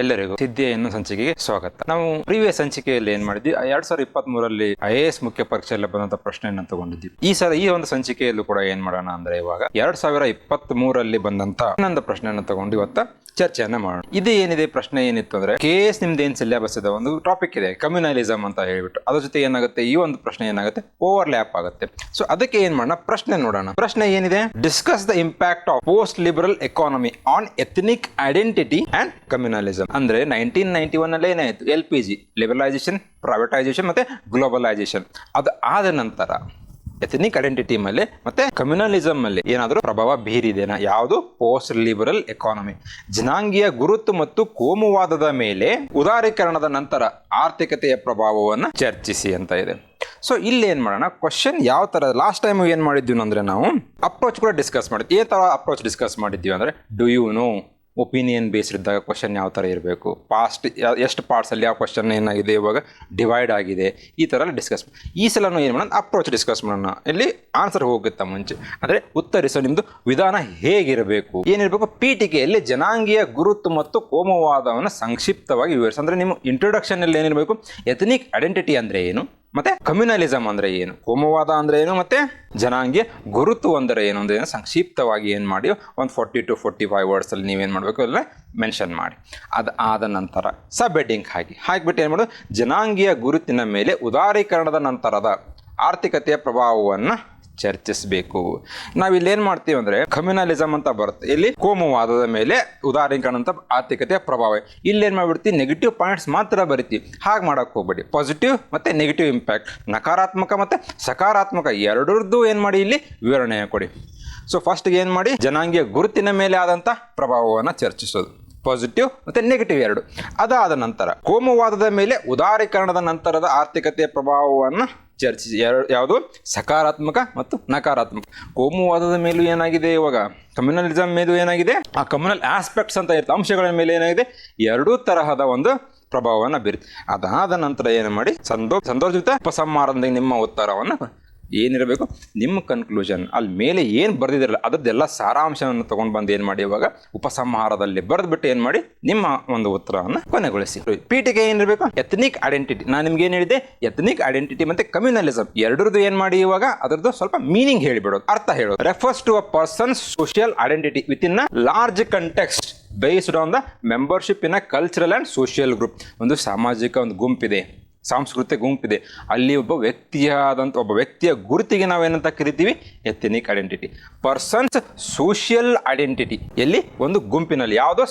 ಎಲ್ಲರಿಗೂ ಸಿದ್ಧಿಯನ್ನು ಸಂಚಿಕೆಗೆ ಸ್ವಾಗತ. ನಾವು ಪ್ರೀವಿಯಸ್ ಸಂಚಿಕೆಯಲ್ಲಿ ಏನ್ ಮಾಡಿದ್ವಿ? ಎರಡ್ ಸಾವಿರದ ಇಪ್ಪತ್ತ್ ಮೂರಲ್ಲಿ ಐ ಎ ಎಸ್ ಮುಖ್ಯ ಪರೀಕ್ಷೆಯಲ್ಲಿ ಬಂದಂತ ಪ್ರಶ್ನೆಯನ್ನ ತಗೊಂಡಿದ್ವಿ ಈ ಸಲ ಈ ಒಂದು ಸಂಚಿಕೆಯಲ್ಲೂ ಕೂಡ ಏನ್ ಮಾಡೋಣ ಅಂದ್ರೆ ಇವಾಗ ಎರಡ್ ಸಾವಿರ ಇಪ್ಪತ್ತ್ ಮೂರಲ್ಲಿ ಬಂದಂತ ಇನ್ನೊಂದು ಪ್ರಶ್ನೆಯನ್ನ ತಗೊಂಡು ಇವತ್ತ ಚರ್ಚೆಯನ್ನ ಮಾಡೋಣ. ಇದು ಏನಿದೆ? ಪ್ರಶ್ನೆ ಏನಿತ್ತು ಅಂದ್ರೆ ಕೆ ಎಸ್ ನಿಮ್ದು ಏನ್ ಸಿಲೆಬಸ್ ಇದೆ? ಒಂದು ಟಾಪಿಕ್ ಇದೆ ಕಮ್ಯುನಲಿಸಮ್ ಅಂತ ಹೇಳ್ಬಿಟ್ಟು. ಅದ್ರ ಜೊತೆ ಏನಾಗುತ್ತೆ? ಈ ಒಂದು ಪ್ರಶ್ನೆ ಏನಾಗುತ್ತೆ? ಓವರ್ ಲ್ಯಾಪ್ ಆಗುತ್ತೆ. ಸೊ ಅದಕ್ಕೆ ಏನ್ ಮಾಡೋಣ? ಪ್ರಶ್ನೆ ನೋಡೋಣ. ಪ್ರಶ್ನೆ ಏನಿದೆ? Discuss the impact of post liberal economy on ethnic identity and communalism ಅಂದ್ರೆ ನೈನ್ಟೀನ್ ನೈನ್ಟಿ ಒನ್ ಅಲ್ಲಿ ಏನಾಯ್ತು L P G liberalisation privatisation ಮತ್ತೆ ಗ್ಲೋಬಲೈಸೇಷನ್ ಅದು ಆದ ನಂತರ ಎಥನಿಕ್ ಐಡೆಂಟಿಟಿ ಮೇಲೆ ಮತ್ತೆ ಕಮ್ಯುನಲಿಸಮ್ ಅಲ್ಲಿ ಏನಾದರೂ ಪ್ರಭಾವ ಬೀರಿದೆನಾ? ಯಾವುದು? ಪೋಸ್ಟ್ ಲಿಬರಲ್ ಎಕಾನಮಿ ಜನಾಂಗೀಯ ಗುರುತು ಮತ್ತು ಕೋಮುವಾದದ ಮೇಲೆ ಉದಾರೀಕರಣದ ನಂತರ ಆರ್ಥಿಕತೆಯ ಪ್ರಭಾವವನ್ನು ಚರ್ಚಿಸಿ ಅಂತ ಇದೆ. ಸೊ ಇಲ್ಲಿ ಏನು ಮಾಡೋಣ? ಕ್ವಶನ್ ಯಾವ ತರ? ಲಾಸ್ಟ್ ಟೈಮ್ ಏನು ಮಾಡಿದ್ವಿ ಅಂದ್ರೆ ನಾವು ಅಪ್ರೋಚ್ ಕೂಡ ಡಿಸ್ಕಸ್ ಮಾಡಿದ್ವಿ. ಏನ್ ತರ ಅಪ್ರೋಚ್ ಡಿಸ್ಕಸ್ ಮಾಡಿದ್ವಿ ಅಂದ್ರೆ do you know opinion based ಇದ್ದಾಗ ಕ್ವಶನ್ ಯಾವ ಥರ ಇರಬೇಕು? ಪಾಸ್ಟ್ ಎಷ್ಟು ಪಾರ್ಟ್ಸಲ್ಲಿ ಯಾವ ಕ್ವಶನ್ ಏನಾಗಿದೆ ಇವಾಗ ಡಿವೈಡ್ ಆಗಿದೆ? ಈ ಥರ ಎಲ್ಲ ಡಿಸ್ಕಸ್ ಈ ಸಲ ಏನು ಮಾಡೋಣ? ಅಪ್ರೋಚ್ ಡಿಸ್ಕಸ್ ಮಾಡೋಣ. ಇಲ್ಲಿ ಆನ್ಸರ್ ಹೋಗುತ್ತಾ ಮುಂಚೆ. ಅಂದರೆ ಉತ್ತರಿಸೋ ನಿಮ್ಮದು ವಿಧಾನ ಹೇಗಿರಬೇಕು? ಏನಿರಬೇಕು? ಪೀಠಿಕೆಯಲ್ಲಿ ಜನಾಂಗೀಯ ಗುರುತು ಮತ್ತು ಕೋಮವಾದವನ್ನು ಸಂಕ್ಷಿಪ್ತವಾಗಿ ವಿವರಿಸಿ. ಅಂದರೆ ನಿಮ್ಮ ಇಂಟ್ರೊಡಕ್ಷನಲ್ಲಿ ಏನಿರಬೇಕು? ಎಥನಿಕ್ ಐಡೆಂಟಿಟಿ ಅಂದರೆ ಏನು? ಮತ್ತೆ ಕಮ್ಯುನಲಿಸಂ ಅಂದ್ರೆ ಏನು? ಕೋಮುವಾದ ಅಂದ್ರೆ ಏನು ಮತ್ತೆ ಜನಾಂಗೀಯ ಗುರುತು ಅಂದರೆ ಏನು? ಅಂದ್ರೆ ಸಂಕ್ಷಿಪ್ತವಾಗಿ ಏನು ಮಾಡಿ, ಒಂದು forty to forty five words ಅಲ್ಲಿ ನೀವೇನು ಮಾಡಬೇಕು ಎಲ್ಲ ಮೆನ್ಷನ್ ಮಾಡಿ. ಅದು ಆದ ನಂತರ ಸಬ್ ಹೆಡ್ಡಿಂಗ್ ಹಾಕಿ. ಹಾಕಿಬಿಟ್ಟು ಏನು ಮಾಡೋದು? ಜನಾಂಗೀಯ ಗುರುತಿನ ಮೇಲೆ ಉದಾರೀಕರಣದ ನಂತರದ ಆರ್ಥಿಕತೆಯ ಪ್ರಭಾವವನ್ನು ಚರ್ಚಿಸಬೇಕು. ನಾವು ಇಲ್ಲಿ ಏನ್ ಮಾಡ್ತೀವಿ ಅಂದ್ರೆ ಕಮ್ಯುನಲಿಸಮ್ ಅಂತ ಬರುತ್ತೆ. ಇಲ್ಲಿ ಕೋಮುವಾದದ ಮೇಲೆ ಉದಾಹರಣೆ ಆರ್ಥಿಕತೆಯ ಪ್ರಭಾವ. ಇಲ್ಲಿ ಏನು ಮಾಡ್ಬಿಡ್ತೀವಿ? ನೆಗೆಟಿವ್ ಪಾಯಿಂಟ್ಸ್ ಮಾತ್ರ ಬರಿತೀವಿ. ಹಾಗೆ ಮಾಡಕ್ ಹೋಗ್ಬೇಡಿ. ಪಾಸಿಟಿವ್ ಮತ್ತೆ ನೆಗೆಟಿವ್ ಇಂಪ್ಯಾಕ್ಟ್ ನಕಾರಾತ್ಮಕ ಮತ್ತೆ ಸಕಾರಾತ್ಮಕ ಎರಡರದ್ದು ಏನು ಮಾಡಿ ಇಲ್ಲಿ ವಿವರಣೆ ಕೊಡಿ. ಸೊ ಫಸ್ಟ್ಗೆ ಏನು ಮಾಡಿ? ಜನಾಂಗೀಯ ಗುರುತಿನ ಮೇಲೆ ಆದಂಥ ಪ್ರಭಾವವನ್ನು ಚರ್ಚಿಸೋದು. ಪಾಸಿಟಿವ್ ಮತ್ತೆ ನೆಗೆಟಿವ್ ಎರಡು. ಅದಾದ ನಂತರ ಕೋಮುವಾದದ ಮೇಲೆ ಉದಾರೀಕರಣದ ನಂತರದ ಆರ್ಥಿಕತೆಯ ಪ್ರಭಾವವನ್ನು ಚರ್ಚಿಸಿ. ಯಾವುದು? ಸಕಾರಾತ್ಮಕ ಮತ್ತು ನಕಾರಾತ್ಮಕ. ಕೋಮುವಾದದ ಮೇಲೂ ಏನಾಗಿದೆ ಇವಾಗ? ಕಮ್ಯುನಲಿಸಮ್ ಮೇಲೂ ಏನಾಗಿದೆ? ಆ ಕಮ್ಯುನಲ್ ಆಸ್ಪೆಕ್ಟ್ಸ್ ಅಂತ ಇರುತ್ತೆ ಅಂಶಗಳ ಮೇಲೆ ಏನಾಗಿದೆ? ಎರಡೂ ತರಹದ ಒಂದು ಪ್ರಭಾವವನ್ನು ಬೀರುತ್ತೆ ಅದಾದ ನಂತರ ಏನು ಮಾಡಿ? ಸಂದೋ ಸಂದರ್ಭಿತ ಉಪಸಂಹಾರದಿಂದ ನಿಮ್ಮ ಉತ್ತರವನ್ನು ಏನಿರಬೇಕು? ನಿಮ್ಮ ಕನ್ಕ್ಲೂಷನ್ ಅಲ್ಲಿ ಮೇಲೆ ಏನು ಬರೆದಿದ್ರಲ್ಲ ಅದರದ್ದೆಲ್ಲ ಸಾರಾಂಶವನ್ನು ತೊಗೊಂಡು ಬಂದು ಏನು ಮಾಡಿ ಇವಾಗ ಉಪಸಂಹಾರದಲ್ಲಿ ಬರೆದ್ಬಿಟ್ಟು ಏನು ಮಾಡಿ ನಿಮ್ಮ ಒಂದು ಉತ್ತರವನ್ನು ಕೊನೆಗೊಳಿಸಿ. ಪೀಠಿಗೆ ಏನಿರಬೇಕು? ಎಥ್ನಿಕ್ ಐಡೆಂಟಿಟಿ ನಾನು ನಿಮ್ಗೆ ಏನು ಹೇಳಿದೆ ಎಥ್ನಿಕ್ ಐಡೆಂಟಿಟಿ ಮತ್ತೆ ಕಮ್ಯುನಲಿಸಮ್ ಎರಡರದ್ದು ಏನು ಮಾಡಿ ಇವಾಗ? ಅದರದ್ದು ಸ್ವಲ್ಪ ಮೀನಿಂಗ್ ಹೇಳಿಬಿಡೋದು. ಅರ್ಥ ಹೇಳೋದು. Refers to a person social identity with in large context based on the membership in a cultural and social group ಒಂದು ಸಾಮಾಜಿಕ ಒಂದು ಗುಂಪಿದೆ. ಸಾಂಸ್ಕೃತಿಕ ಗುಂಪಿದೆ. ಅಲ್ಲಿ ಒಬ್ಬ ವ್ಯಕ್ತಿಯಾದಂಥ ಒಬ್ಬ ವ್ಯಕ್ತಿಯ ಗುರುತಿಗೆ ನಾವೇನಂತ ಕರಿತೀವಿ? Ethnic identity persons social identity ಎಲ್ಲಿ? ಒಂದು ಗುಂಪಿನಲ್ಲಿ. ಯಾವುದೋ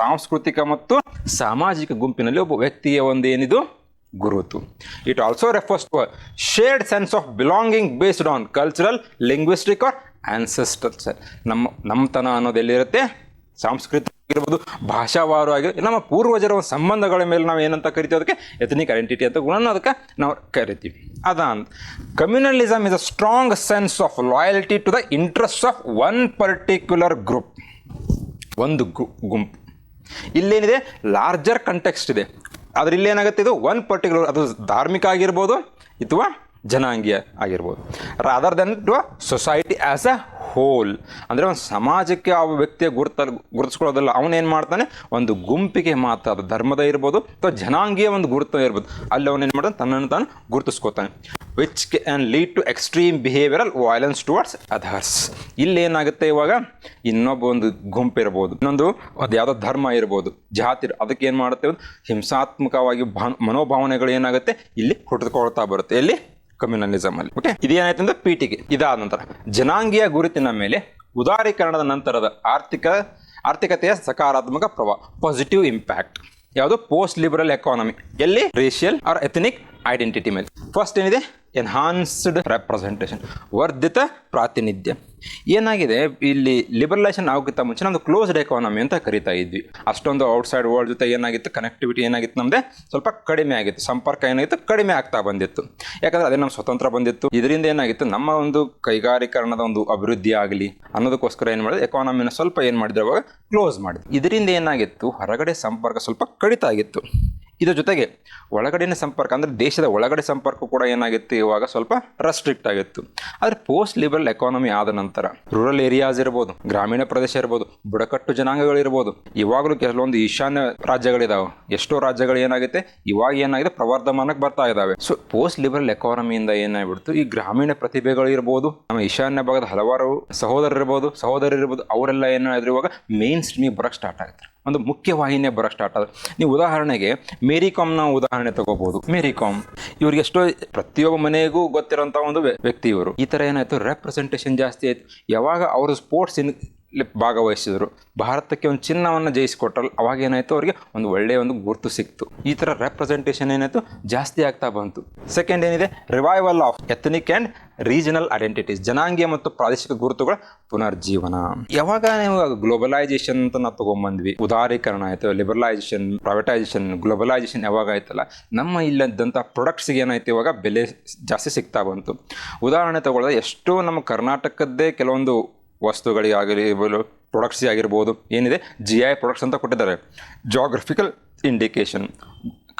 ಸಾಂಸ್ಕೃತಿಕ ಮತ್ತು ಸಾಮಾಜಿಕ ಗುಂಪಿನಲ್ಲಿ ಒಬ್ಬ ವ್ಯಕ್ತಿಯ ಒಂದು ಏನಿದು ಗುರುತು it also refers to shared sense of belonging based on cultural linguistic or ancestor ನಮ್ಮ ನಮ್ಮತನ ಅನ್ನೋದು ಎಲ್ಲಿರುತ್ತೆ? ಸಾಂಸ್ಕೃತಿಕ ಆಗಿರ್ಬೋದು ಭಾಷಾವಾರು ಆಗಿರ್ಬೋದು ನಮ್ಮ ಪೂರ್ವಜರ ಸಂಬಂಧಗಳ ಮೇಲೆ ನಾವು ಏನಂತ ಕರಿತೀವಿ ಅದಕ್ಕೆ ಎಥನಿಕ್ ಐಡೆಂಟಿಟಿ ಅಂತ ಗುಣ ಅದಕ್ಕೆ ನಾವು ಕರಿತೀವಿ. ಅದಾನ್ communalism is a strong sense of loyalty to the interest of one particular group ಒಂದು ಗುಂಪು. ಇಲ್ಲೇನಿದೆ ಲಾರ್ಜರ್ ಕಂಟೆಕ್ಸ್ಟ್ ಇದೆ. ಆದ್ರೆ ಇಲ್ಲಿ ಏನಾಗುತ್ತೆ ಇದು? ಒನ್ ಪರ್ಟಿಕ್ಯುಲರ್ ಅದು ಧಾರ್ಮಿಕ ಆಗಿರ್ಬೋದು ಅಥವಾ ಜನಾಂಗೀಯ ಆಗಿರ್ಬೋದು. Rather than to society as a whole ಅಂದರೆ ಒಂದು ಸಮಾಜಕ್ಕೆ ಆ ವ್ಯಕ್ತಿಯ ಗುರುತ ಗುರುತಿಸ್ಕೊಳ್ಳೋದಲ್ಲ ಅವನೇನು ಮಾಡ್ತಾನೆ? ಒಂದು ಗುಂಪಿಗೆ ಮಾತ್ರ ಅದು ಧರ್ಮದ ಇರ್ಬೋದು, ಅಥವಾ ಜನಾಂಗೀಯ ಒಂದು ಗುರುತ ಇರ್ಬೋದು. ಅಲ್ಲಿ ಅವನೇನು ಮಾಡ್ತಾನೆ? ತನ್ನನ್ನು ತಾನು ಗುರುತಿಸ್ಕೋತಾನೆ. Which can lead to extreme behavioural violence towards ಇಲ್ಲಿ ಏನಾಗುತ್ತೆ ಇವಾಗ? ಇನ್ನೊಬ್ಬ ಒಂದು ಗುಂಪು ಇರ್ಬೋದು. ಇನ್ನೊಂದು ಅದು ಯಾವುದೋ ಧರ್ಮ ಇರ್ಬೋದು. ಜಾತಿ ಅದಕ್ಕೆ ಏನು ಮಾಡುತ್ತೆ? ಹಿಂಸಾತ್ಮಕವಾಗಿ ಭಾ ಮನೋಭಾವನೆಗಳು ಏನಾಗುತ್ತೆ? ಇಲ್ಲಿ ಹುಟ್ಟಿಕೊಳ್ತಾ ಬರುತ್ತೆ. ಎಲ್ಲಿ? ಕಮ್ಯುನಲಿಸಮ್ ಅಲ್ಲಿ ಓಕೆ ಇದೇನಾಯ್ತು ಅಂದ್ರೆ ಪೀಠಿಗೆ. ಇದಾದ ನಂತರ. ಜನಾಂಗೀಯ ಗುರುತಿನ ಮೇಲೆ ಉದಾರೀಕರಣದ ನಂತರದ ಆರ್ಥಿಕ, ಆರ್ಥಿಕತೆಯ ಸಕಾರಾತ್ಮಕ ಪ್ರಭಾವ. ಪಾಸಿಟಿವ್ ಇಂಪ್ಯಾಕ್ಟ್ ಯಾವುದು? ಪೋಸ್ಟ್ ಲಿಬರಲ್ ಎಕಾನಮಿ ಎಲ್ಲಿ? ರೇಷಿಯಲ್ ಆರ್ ಎಥನಿಕ್ ಐಡೆಂಟಿಟಿ ಮೇಲೆ. ಫಸ್ಟ್ ಏನಿದೆ? ಎನ್ಹಾನ್ಸ್ಡ್ ರೆಪ್ರೆಸೆಂಟೇಷನ್ ವರ್ಧಿತ ಪ್ರಾತಿನಿಧ್ಯ. ಏನಾಗಿದೆ? ಇಲ್ಲಿ ಲಿಬರಲೈಸೇಷನ್ ಆಗೋಕ್ಕಿಂತ ಮುಂಚೆ ನಮ್ಮದು ಕ್ಲೋಸ್ಡ್ ಎಕಾನಮಿ ಅಂತ ಕರಿತಾ ಇದ್ವಿ. ಅಷ್ಟೊಂದು ಔಟ್ಸೈಡ್ ವರ್ಲ್ಡ್ ಜೊತೆ ಏನಾಗಿತ್ತು? ಕನೆಕ್ಟಿವಿಟಿ ಏನಾಗಿತ್ತು ನಮ್ಮದೇ ಸ್ವಲ್ಪ ಕಡಿಮೆ ಆಗಿತ್ತು. ಸಂಪರ್ಕ ಏನಾಗಿತ್ತು? ಕಡಿಮೆ ಆಗ್ತಾ ಬಂದಿತ್ತು. ಯಾಕಂದ್ರೆ ಅದೇ ನಮ್ಮ ಸ್ವತಂತ್ರ ಬಂದಿತ್ತು. ಇದರಿಂದ ಏನಾಗಿತ್ತು? ನಮ್ಮ ಒಂದು ಕೈಗಾರಿಕರಣದ ಒಂದು ಅಭಿವೃದ್ಧಿ ಆಗಲಿ ಅನ್ನೋದಕ್ಕೋಸ್ಕರ ಏನು ಮಾಡಿದ್ರು ಎಕಾನಮಿನ ಸ್ವಲ್ಪ ಏನು ಮಾಡಿದ್ರು? ಅವಾಗ ಕ್ಲೋಸ್ ಮಾಡಿದ್ರು ಇದರಿಂದ ಏನಾಗಿತ್ತು? ಹೊರಗಡೆ ಸಂಪರ್ಕ ಸ್ವಲ್ಪ ಕಡಿತ ಆಗಿತ್ತು. ಇದ್ರ ಜೊತೆಗೆ ಒಳಗಡೆನ ಸಂಪರ್ಕ, ಅಂದರೆ ದೇಶದ ಒಳಗಡೆ ಸಂಪರ್ಕ ಕೂಡ ಏನಾಗಿತ್ತು ಇವಾಗ ಸ್ವಲ್ಪ ರೆಸ್ಟ್ರಿಕ್ಟ್ ಆಗಿತ್ತು. ಆದರೆ ಪೋಸ್ಟ್ ಲಿಬರಲ್ ಎಕಾನಮಿ ಆದ ನಂತರ ರೂರಲ್ ಏರಿಯಾಸ್ ಇರ್ಬೋದು, ಗ್ರಾಮೀಣ ಪ್ರದೇಶ ಇರ್ಬೋದು, ಬುಡಕಟ್ಟು ಜನಾಂಗಗಳಿರ್ಬೋದು ಇವಾಗಲೂ ಕೆಲವೊಂದು ಈಶಾನ್ಯ ರಾಜ್ಯಗಳಿದಾವೆ. ಎಷ್ಟೋ ರಾಜ್ಯಗಳು ಏನಾಗುತ್ತೆ, ಇವಾಗ ಏನಾಗಿದೆ, ಪ್ರವರ್ಧಮಾನಕ್ಕೆ ಬರ್ತಾ ಇದ್ದಾವೆ ಸೊ ಪೋಸ್ಟ್ ಲಿಬರಲ್ ಎಕಾನಮಿಯಿಂದ ಏನಾಗ್ಬಿಡ್ತು, ಈ ಗ್ರಾಮೀಣ ಪ್ರತಿಭೆಗಳು ಇರ್ಬೋದು, ನಮ್ಮ ಈಶಾನ್ಯ ಭಾಗದ ಹಲವಾರು ಸಹೋದರರಿರ್ಬೋದು ಸಹೋದರಿರ್ಬೋದು ಅವರೆಲ್ಲ ಏನಾದ್ರು ಇವಾಗ ಮೇನ್ ಸ್ಟ್ರೀಮಿಗೆ ಬರೋಕ್ಕೆ ಸ್ಟಾರ್ಟ್ ಆಗುತ್ತೆ ಒಂದು ಮುಖ್ಯ ವಾಹಿನಿಯ ಬರೋಕ್ಕೆ ಸ್ಟಾರ್ಟ್ ಆದ್ರೆ. ನೀವು ಉದಾಹರಣೆಗೆ ಮೇರಿ ಕಾಮ್ನ ಉದಾಹರಣೆ ತಗೋಬಹುದು ಮೇರಿ ಕಾಮ್ ಇವ್ರಿಗೆ ಎಷ್ಟೋ ಪ್ರತಿಯೊಬ್ಬ ಮನೆಗೂ ಗೊತ್ತಿರೋಂಥ ಒಂದು ವ್ಯ- ವ್ಯಕ್ತಿ ಇವರು. ಈ ಥರ ಏನಾಯ್ತು? ರೆಪ್ರೆಸೆಂಟೇಷನ್ ಜಾಸ್ತಿ ಆಯ್ತು. ಯಾವಾಗ ಅವರು ಸ್ಪೋರ್ಟ್ಸ್ ಇನ್ ಭಾಗವಹಿಸಿದ್ರು. ಭಾರತಕ್ಕೆ ಒಂದು ಚಿನ್ನವನ್ನು ಜಯಿಸಿಕೊಟ್ರಲ್ಲ, ಅವಾಗ ಏನಾಯಿತು ಅವರಿಗೆ? ಒಂದು ಒಳ್ಳೆಯ ಒಂದು ಗುರುತು ಸಿಕ್ತು. ಈ ಥರ ರೆಪ್ರೆಸೆಂಟೇಷನ್ ಏನಾಯಿತು? ಜಾಸ್ತಿ ಆಗ್ತಾ ಬಂತು. ಸೆಕೆಂಡ್ ಏನಿದೆ? Revival of ethnic and regional identities ಜನಾಂಗೀಯ ಮತ್ತು ಪ್ರಾದೇಶಿಕ ಗುರುತುಗಳ ಪುನರ್ಜೀವನ. ಯಾವಾಗ ನೀವು ಗ್ಲೋಬಲೈಸೇಷನ್ ಅಂತ ನಾವು ತೊಗೊಂಬಂದ್ವಿ? ಉದಾರೀಕರಣ ಆಯಿತು ಲಿಬರಲೈಸೇಷನ್ ಪ್ರೈವೇಟೈಸೇಷನ್ ಗ್ಲೋಬಲೈಸೇಷನ್ ಯಾವಾಗ ಆಯ್ತಲ್ಲ? ನಮ್ಮ ಇಲ್ಲದಂಥ ಪ್ರೊಡಕ್ಟ್ಸ್ಗೆ ಏನಾಯ್ತು ಇವಾಗ ಬೆಲೆ ಜಾಸ್ತಿ ಸಿಗ್ತಾ ಬಂತು. ಉದಾಹರಣೆ ತಗೊಳ್ಳೋದು ಎಷ್ಟೋ ನಮ್ಮ ಕರ್ನಾಟಕದ್ದೇ ಕೆಲವೊಂದು ವಸ್ತುಗಳಿಗಾಗಿರ್ಬೋದು ಪ್ರೊಡಕ್ಟ್ಸ್ ಆಗಿರ್ಬೋದು, ಏನಿದೆ? ಜಿ ಐ ಪ್ರೊಡಕ್ಟ್ಸ್ ಅಂತ ಕೊಟ್ಟಿದ್ದಾರೆ. ಜಾಗ್ರಫಿಕಲ್ ಇಂಡಿಕೇಶನ್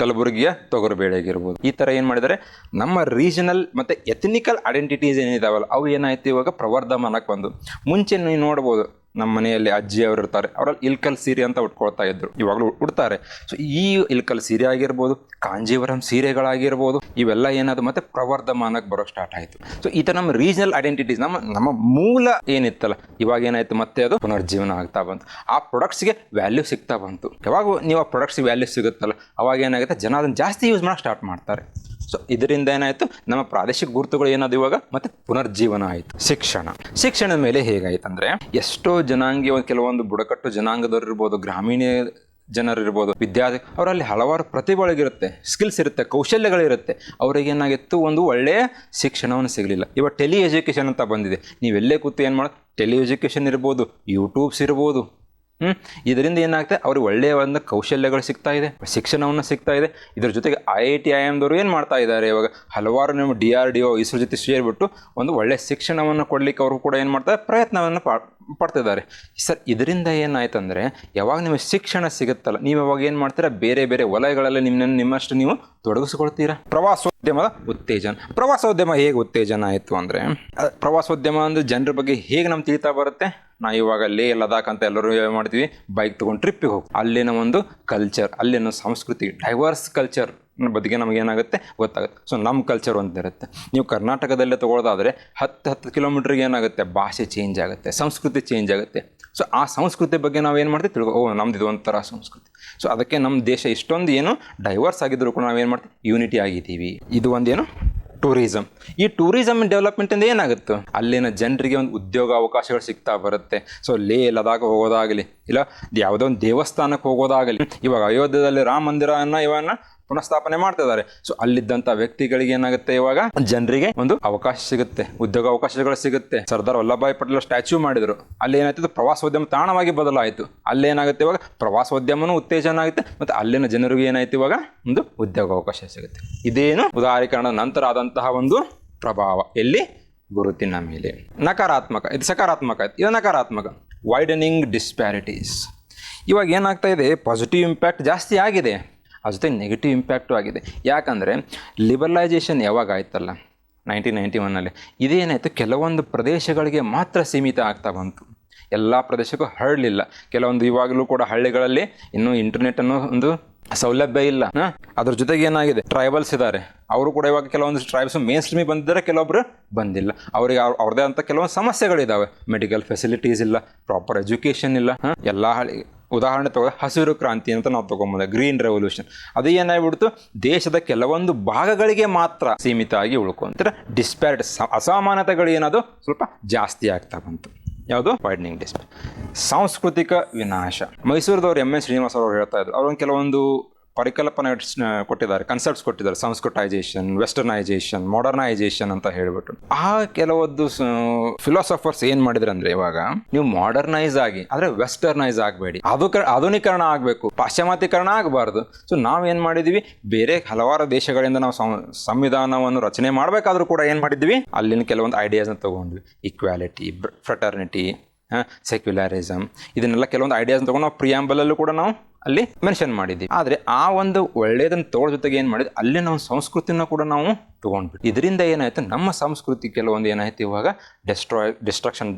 ಕಲಬುರಗಿಯ ತೊಗರುಬೇಳೆ ಆಗಿರ್ಬೋದು. ಈ ಥರ ಏನು ಮಾಡಿದ್ದಾರೆ? ನಮ್ಮ ರೀಜನಲ್ ಮತ್ತು ಎಥನಿಕಲ್ ಐಡೆಂಟಿಟೀಸ್ ಏನಿದಾವಲ್ಲ, ಅವು ಏನಾಯ್ತು ಇವಾಗ ಪ್ರವರ್ಧಮಾನಕ್ಕೆ ಬಂದು. ಮುಂಚೆ ನೀವು ನೋಡ್ಬೋದು ನಮ್ಮ ಮನೆಯಲ್ಲಿ ಅಜ್ಜಿ ಅವರು ಇರ್ತಾರೆ, ಅವರಲ್ಲಿ ಇಲ್ಕಲ್ ಸೀರೆ ಅಂತ ಉಟ್ಕೊಳ್ತಾ ಇದ್ರು. ಇವಾಗಲೂ ಉಡ್ತಾರೆ ಸೊ ಈ ಇಲ್ಕಲ್ ಸೀರೆ ಆಗಿರ್ಬೋದು, ಕಾಂಜೀವರಂ ಸೀರೆಗಳಾಗಿರ್ಬೋದು, ಇವೆಲ್ಲ ಏನಾದ್ರು ಮತ್ತೆ ಪ್ರವರ್ಧಮಾನಕ್ಕೆ ಬರೋ ಸ್ಟಾರ್ಟ್ ಆಯಿತು. ಸೊ ಈ ನಮ್ಮ ರೀಜನಲ್ ಐಡೆಂಟಿಟೀಸ್ ನಮ್ಮ ನಮ್ಮ ಮೂಲ ಏನಿತ್ತಲ್ಲ, ಇವಾಗ ಏನಾಯ್ತು ಮತ್ತೆ ಅದು ಪುನರ್ಜೀವನ ಆಗ್ತಾ ಬಂತು. ಆ ಪ್ರೊಡಕ್ಟ್ಸ್ಗೆ ವ್ಯಾಲ್ಯೂ ಸಿಗ್ತಾ ಬಂತು. ಯಾವಾಗ ನೀವು ಆ ಪ್ರೊಡಕ್ಟ್ಸ್ಗೆ ವ್ಯಾಲ್ಯೂ ಸಿಗುತ್ತಲ್ಲ, ಅವಾಗ ಏನಾಗುತ್ತೆ, ಜನ ಅದನ್ನು ಜಾಸ್ತಿ ಯೂಸ್ ಮಾಡೋಕೆ ಸ್ಟಾರ್ಟ್ ಮಾಡ್ತಾರೆ. ಸೊ ಇದರಿಂದ ಏನಾಯಿತು? ನಮ್ಮ ಪ್ರಾದೇಶಿಕ ಗುರುತುಗಳು ಏನಾದ್ರು ಇವಾಗ? ಮತ್ತೆ ಪುನರ್ಜೀವನ ಆಯಿತು. ಶಿಕ್ಷಣ. ಶಿಕ್ಷಣದ ಮೇಲೆ ಹೇಗಾಯ್ತು ಅಂದರೆ, ಎಷ್ಟೋ ಜನಾಂಗೀಯ ಕೆಲವೊಂದು ಬುಡಕಟ್ಟು ಜನಾಂಗದವರು ಇರ್ಬೋದು, ಗ್ರಾಮೀಣ ಜನರು ಇರ್ಬೋದು, ವಿದ್ಯಾರ್ಥಿ, ಅವರಲ್ಲಿ ಹಲವಾರು ಪ್ರತಿಭೆಗಳಿರುತ್ತೆ ಸ್ಕಿಲ್ಸ್ ಇರುತ್ತೆ, ಕೌಶಲ್ಯಗಳಿರುತ್ತೆ. ಅವರಿಗೆ ಏನಾಗಿತ್ತು? ಒಂದು ಒಳ್ಳೆಯ ಶಿಕ್ಷಣವನ್ನು ಸಿಗಲಿಲ್ಲ. ಇವಾಗ ಟೆಲಿ ಎಜುಕೇಷನ್ ಅಂತ ಬಂದಿದೆ. ನೀವೆಲ್ಲೇ ಕೂತು ಏನು ಮಾಡೋದು ಟೆಲಿ ಎಜುಕೇಷನ್ ಇರ್ಬೋದು ಯೂಟ್ಯೂಬ್ಸ್ ಇರ್ಬೋದು ಹ್ಞೂ ಇದರಿಂದ ಏನಾಗುತ್ತೆ ಅವ್ರಿಗೆ ಒಳ್ಳೆಯ ಒಂದು ಕೌಶಲ್ಯಗಳು ಸಿಗ್ತಾ ಇದೆ, ಶಿಕ್ಷಣವನ್ನು ಸಿಗ್ತಾ ಇದೆ. ಇದ್ರ ಜೊತೆಗೆ ಐ ಐ ಟಿ ಐ ಎಮ್ದವರು ಏನು ಮಾಡ್ತಾ ಇದ್ದಾರೆ? ಇವಾಗ ಹಲವಾರು ನಿಮ್ಮ D R D O ISRO ಜೊತೆ ಸೇರಿಬಿಟ್ಟು ಒಂದು ಒಳ್ಳೆಯ ಶಿಕ್ಷಣವನ್ನು ಕೊಡಲಿಕ್ಕೆ ಅವರು ಕೂಡ ಏನು ಮಾಡ್ತಾರೆ? ಪ್ರಯತ್ನವನ್ನು ಪಾ, ಪಡ್ತಿದ್ದಾರೆ. ಸರ್, ಇದರಿಂದ ಏನಾಯ್ತಂದರೆ, ಯಾವಾಗ ನಿಮಗೆ ಶಿಕ್ಷಣ ಸಿಗುತ್ತಲ್ಲ, ನೀವು ಯಾವಾಗ ಏನು ಮಾಡ್ತೀರಾ? ಬೇರೆ ಬೇರೆ ವಲಯಗಳಲ್ಲಿ ನಿಮ್ಮನ್ನು ನಿಮ್ಮಷ್ಟು ನೀವು ತೊಡಗಿಸ್ಕೊಳ್ತೀರಾ? ಪ್ರವಾಸೋದ್ಯಮದ ಉತ್ತೇಜನ. ಪ್ರವಾಸೋದ್ಯಮ ಹೇಗೆ ಉತ್ತೇಜನ ಆಯಿತು ಅಂದರೆ ಪ್ರವಾಸೋದ್ಯಮ ಅಂದರೆ ಜನರ ಬಗ್ಗೆ ಹೇಗೆ ನಮ್ಗೆ ತಿಳಿತಾ ಬರುತ್ತೆ? ನಾ ಇವಾಗ ಲೇ ಲದಾಖ್ ಅಂತ ಎಲ್ಲರೂ ಏನು ಮಾಡ್ತೀವಿ ಬೈಕ್ ತೊಗೊಂಡು ಟ್ರಿಪ್ಪಿಗೆ ಹೋಗಿ. ಅಲ್ಲಿನ ಒಂದು ಕಲ್ಚರ್ ಅಲ್ಲಿನ ಸಂಸ್ಕೃತಿ ಡೈವರ್ಸ್ ಕಲ್ಚರ್ ಬಗ್ಗೆ ನಮಗೆ ಏನಾಗುತ್ತೆ? ಗೊತ್ತಾಗುತ್ತೆ. ಸೊ ನಮ್ಮ ಕಲ್ಚರ್ ಅಂತ ಇರುತ್ತೆ. ನೀವು ಕರ್ನಾಟಕದಲ್ಲೇ ತೊಗೊಳ್ಳೋದಾದರೆ ಹತ್ತು ಹತ್ತು ಕಿಲೋಮೀಟ್ರಿಗೆ ಏನಾಗುತ್ತೆ? ಭಾಷೆ ಚೇಂಜ್ ಆಗುತ್ತೆ, ಸಂಸ್ಕೃತಿ ಚೇಂಜ್ ಆಗುತ್ತೆ. ಸೊ ಆ ಸಂಸ್ಕೃತಿ ಬಗ್ಗೆ ನಾವು ಏನು ಮಾಡ್ತೀವಿ? ತಿಳ್ಕೊ ಓ ನಮ್ದು ಒಂಥರ ಸಂಸ್ಕೃತಿ. ಸೊ ಅದಕ್ಕೆ ನಮ್ಮ ದೇಶ ಇಷ್ಟೊಂದು ಏನು ಡೈವರ್ಸ್ ಆಗಿದ್ರು ಕೂಡ ನಾವೇನು ಮಾಡ್ತೀವಿ? ಯೂನಿಟಿ ಆಗಿದ್ದೀವಿ. ಇದು ಒಂದೇನು? ಟೂರಿಸಮ್ ಈ ಟೂರಿಸಮ್ ಡೆವಲಪ್ಮೆಂಟಿಂದ ಏನಾಗುತ್ತೆ? ಅಲ್ಲಿನ ಜನರಿಗೆ ಒಂದು ಉದ್ಯೋಗ ಅವಕಾಶಗಳು ಸಿಗ್ತಾ ಬರುತ್ತೆ. ಸೊ ಲೇ ಲದಾಖ್ ಹೋಗೋದಾಗಲಿ, ಇಲ್ಲ, ಯಾವುದೋ ಒಂದು ದೇವಸ್ಥಾನಕ್ಕೆ ಹೋಗೋದಾಗಲಿ, ಇವಾಗ ಅಯೋಧ್ಯದಲ್ಲಿ ರಾಮ ಮಂದಿರನ ಇವನ್ನ ಪುನಃಸ್ಥಾಪನೆ ಮಾಡ್ತಿದ್ದಾರೆ ಸೊ ಅಲ್ಲಿದ್ದಂಥ ವ್ಯಕ್ತಿಗಳಿಗೆ ಏನಾಗುತ್ತೆ ಇವಾಗ? ಜನರಿಗೆ ಒಂದು ಅವಕಾಶ ಸಿಗುತ್ತೆ, ಉದ್ಯೋಗ ಅವಕಾಶಗಳು ಸಿಗುತ್ತೆ. ಸರ್ದಾರ್ ವಲ್ಲಭಾಯ್ ಪಟೇಲ್ ಸ್ಟ್ಯಾಚ್ಯೂ ಮಾಡಿದ್ರು. ಅಲ್ಲಿ ಏನಾಯ್ತು? ಪ್ರವಾಸೋದ್ಯಮ ತಾಣವಾಗಿ ಬದಲಾಯಿತು. ಅಲ್ಲಿ ಏನಾಗುತ್ತೆ ಇವಾಗ? ಪ್ರವಾಸೋದ್ಯಮನೂ ಉತ್ತೇಜನ ಆಗುತ್ತೆ, ಮತ್ತು ಅಲ್ಲಿನ ಜನರಿಗೆ ಏನಾಯ್ತು ಇವಾಗ? ಒಂದು ಉದ್ಯೋಗ ಅವಕಾಶ ಸಿಗುತ್ತೆ. ಇದೇನು? ಉದಾರೀಕರಣದ ನಂತರ ಆದಂತಹ ಒಂದು ಪ್ರಭಾವ. ಎಲ್ಲಿ? ಗುರುತಿನ ಮೇಲೆ. ನಕಾರಾತ್ಮಕ. ಇದು ಸಕಾರಾತ್ಮಕ ಆಯ್ತು. ಇದು ನಕಾರಾತ್ಮಕ. ವೈಡನಿಂಗ್ ಡಿಸ್ಪ್ಯಾರಿಟೀಸ್ ಇವಾಗ ಏನಾಗ್ತಾ ಇದೆ? ಪಾಸಿಟಿವ್ ಇಂಪ್ಯಾಕ್ಟ್ ಜಾಸ್ತಿ ಆಗಿದೆ. ಅದ್ರ ಜೊತೆ ನೆಗೆಟಿವ್ ಇಂಪ್ಯಾಕ್ಟು ಆಗಿದೆ. ಯಾಕಂದರೆ ಲಿಬರಲೈಸೇಷನ್ ಯಾವಾಗ ಆಯ್ತಲ್ಲ? ನೈನ್ಟೀನ್ ನೈಂಟಿ ಒನ್ನಲ್ಲಿ ಇದೇನಾಯಿತು? ಕೆಲವೊಂದು ಪ್ರದೇಶಗಳಿಗೆ ಮಾತ್ರ ಸೀಮಿತ ಆಗ್ತಾ ಬಂತು. ಎಲ್ಲ ಪ್ರದೇಶಕ್ಕೂ ಹರಡಲಿಲ್ಲ. ಕೆಲವೊಂದು ಇವಾಗಲೂ ಕೂಡ ಹಳ್ಳಿಗಳಲ್ಲಿ ಇನ್ನೂ ಇಂಟರ್ನೆಟ್ ಅನ್ನೋ ಒಂದು ಸೌಲಭ್ಯ ಇಲ್ಲ. ಅದ್ರ ಜೊತೆಗೆ ಏನಾಗಿದೆ? ಟ್ರೈಬಲ್ಸ್ ಇದ್ದಾರೆ ಅವರು ಕೂಡ ಇವಾಗ ಕೆಲವೊಂದು ಟ್ರೈಬ್ಸ್ ಮೇನ್ ಸ್ಟ್ರೀಮಿಗೆ ಬಂದಿದ್ದಾರೆ ಕೆಲವೊಬ್ಬರು ಬಂದಿಲ್ಲ. ಅವರಿಗೆ ಅವ್ರ ಅವ್ರದ್ದೇ ಅಂತ ಕೆಲವೊಂದು ಸಮಸ್ಯೆಗಳಿದ್ದಾವೆ ಮೆಡಿಕಲ್ ಫೆಸಿಲಿಟೀಸ್ ಇಲ್ಲ ಪ್ರಾಪರ್ ಎಜುಕೇಷನ್ ಇಲ್ಲ ಎಲ್ಲ ಹಳ್ಳಿ ಉದಾಹರಣೆ ತಗೋ ಹಸಿರು ಕ್ರಾಂತಿ ಅಂತ ನಾವು ತಗೊಂಬಂದೆ ಗ್ರೀನ್ ರೆವಲ್ಯೂಷನ್ ಅದು ಏನಾಗ್ಬಿಡ್ತು? ದೇಶದ ಕೆಲವೊಂದು ಭಾಗಗಳಿಗೆ ಮಾತ್ರ ಸೀಮಿತ ಆಗಿ ಉಳ್ಕೊಂತಾರೆ ಡಿಸ್ಪ್ಯಾರಿಟ್ ಅಸಮಾನತೆಗಳು ಏನದು ಸ್ವಲ್ಪ ಜಾಸ್ತಿ ಆಗ್ತಾ ಬಂತು. ಯಾವುದು? ವೈಡ್ನಿಂಗ್ ಡಿಸ್ಪ್ಲೇ ಸಾಂಸ್ಕೃತಿಕ ವಿನಾಶ. ಮೈಸೂರದವ್ರು ಎಂ ಎಸ್ ಶ್ರೀನಿವಾಸ ಅವರು ಹೇಳ್ತಾ ಇದ್ರು. ಅವ್ರೊಂದು ಕೆಲವೊಂದು ಪರಿಕಲ್ಪನೆ ಕೊಟ್ಟಿದ್ದಾರೆ ಕನ್ಸೆಪ್ಟ್ಸ್ ಕೊಟ್ಟಿದ್ದಾರೆ, ಸಂಸ್ಕೃತೈಸೇಷನ್ ವೆಸ್ಟರ್ನೈಸೇಷನ್ ಮಾಡರ್ನೈಸೇಷನ್ ಅಂತ ಹೇಳ್ಬಿಟ್ಟು. ಆ ಕೆಲವೊಂದು ಫಿಲಾಸಫರ್ಸ್ ಏನ್ ಮಾಡಿದ್ರು ಅಂದ್ರೆ ಇವಾಗ ನೀವು ಮಾಡರ್ನೈಸ್ ಆಗಿ ಅಂದ್ರೆ ವೆಸ್ಟರ್ನೈಸ್ ಆಗಬೇಡಿ. ಅದು ಆಧುನೀಕರಣ ಆಗಬೇಕು. ಪಾಶ್ಚಿಮಾತ್ಯೀಕರಣ ಆಗಬಾರ್ದು. ಸೊ ನಾವೇನ್ ಮಾಡಿದ್ವಿ? ಬೇರೆ ಹಲವಾರು ದೇಶಗಳಿಂದ ನಾವು ಸಂವಿಧಾನವನ್ನು ರಚನೆ ಮಾಡಬೇಕಾದ್ರೂ ಕೂಡ ಏನ್ ಮಾಡಿದ್ವಿ? ಅಲ್ಲಿನ ಕೆಲವೊಂದು ಐಡಿಯಾಸ್ನ ತಗೊಂಡ್ವಿ. ಇಕ್ವಾಲಿಟಿ ಫ್ರಟರ್ನಿಟಿ ಸೆಕ್ಯುಲರಿಸಮ್ ಇದನ್ನೆಲ್ಲ ಕೆಲವೊಂದು ಐಡಿಯಾಸ್ ತಗೊಂಡು ನಾವು ಪ್ರಿಯಾಂಬಲಲ್ಲೂ ಕೂಡ ನಾವು ಅಲ್ಲಿ ಮೆನ್ಷನ್ ಮಾಡಿದ್ದೀವಿ. ಆದರೆ ಆ ಒಂದು ಒಳ್ಳೆಯದನ್ನು ತೋಳ ಜೊತೆಗೆ ಏನು ಮಾಡಿದ್ವಿ ಅಲ್ಲಿ ನಾವು ಸಂಸ್ಕೃತಿನ ಕೂಡ ನಾವು ತೊಗೊಂಡ್ಬಿಟ್ಟು ಇದರಿಂದ ಏನಾಯ್ತು, ನಮ್ಮ ಸಂಸ್ಕೃತಿ ಕೆಲವೊಂದು ಏನಾಯ್ತು ಇವಾಗ ಡೆಸ್ಟ್ರಾಯ್ ಡಿಸ್ಟ್ರಕ್ಷನ್